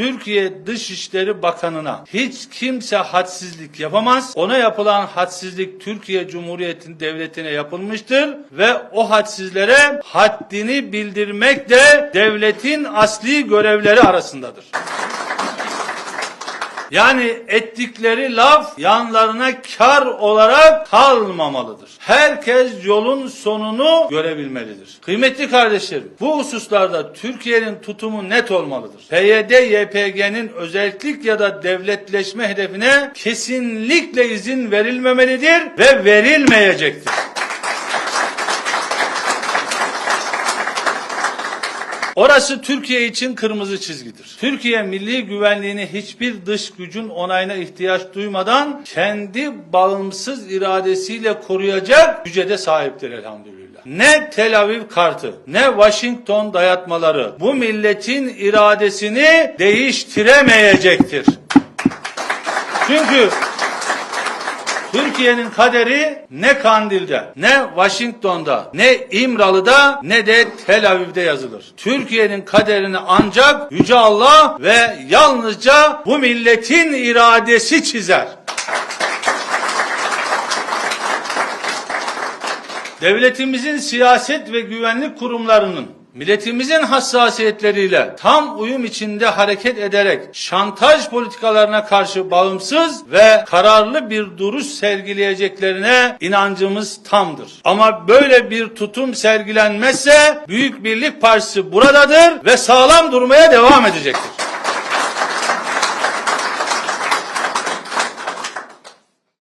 Türkiye Dışişleri Bakanı'na hiç kimse hadsizlik yapamaz. Ona yapılan hadsizlik Türkiye Cumhuriyeti Devleti'ne yapılmıştır ve o hadsizlere haddini bildirmek de devletin asli görevleri arasındadır. Yani ettikleri laf yanlarına kar olarak kalmamalıdır. Herkes yolun sonunu görebilmelidir. Kıymetli kardeşlerim, bu hususlarda Türkiye'nin tutumu net olmalıdır. PYD, YPG'nin özellik ya da devletleşme hedefine kesinlikle izin verilmemelidir ve verilmeyecektir. Orası Türkiye için kırmızı çizgidir. Türkiye milli güvenliğini hiçbir dış gücün onayına ihtiyaç duymadan kendi bağımsız iradesiyle koruyacak güce de sahiptir elhamdülillah. Ne Tel Aviv kartı, ne Washington dayatmaları bu milletin iradesini değiştiremeyecektir. Çünkü Türkiye'nin kaderi ne Kandil'de, ne Washington'da, ne İmralı'da, ne de Tel Aviv'de yazılır. Türkiye'nin kaderini ancak Yüce Allah ve yalnızca bu milletin iradesi çizer. Devletimizin siyaset ve güvenlik kurumlarının milletimizin hassasiyetleriyle tam uyum içinde hareket ederek şantaj politikalarına karşı bağımsız ve kararlı bir duruş sergileyeceklerine inancımız tamdır. Ama böyle bir tutum sergilenmezse Büyük Birlik Partisi buradadır ve sağlam durmaya devam edecektir.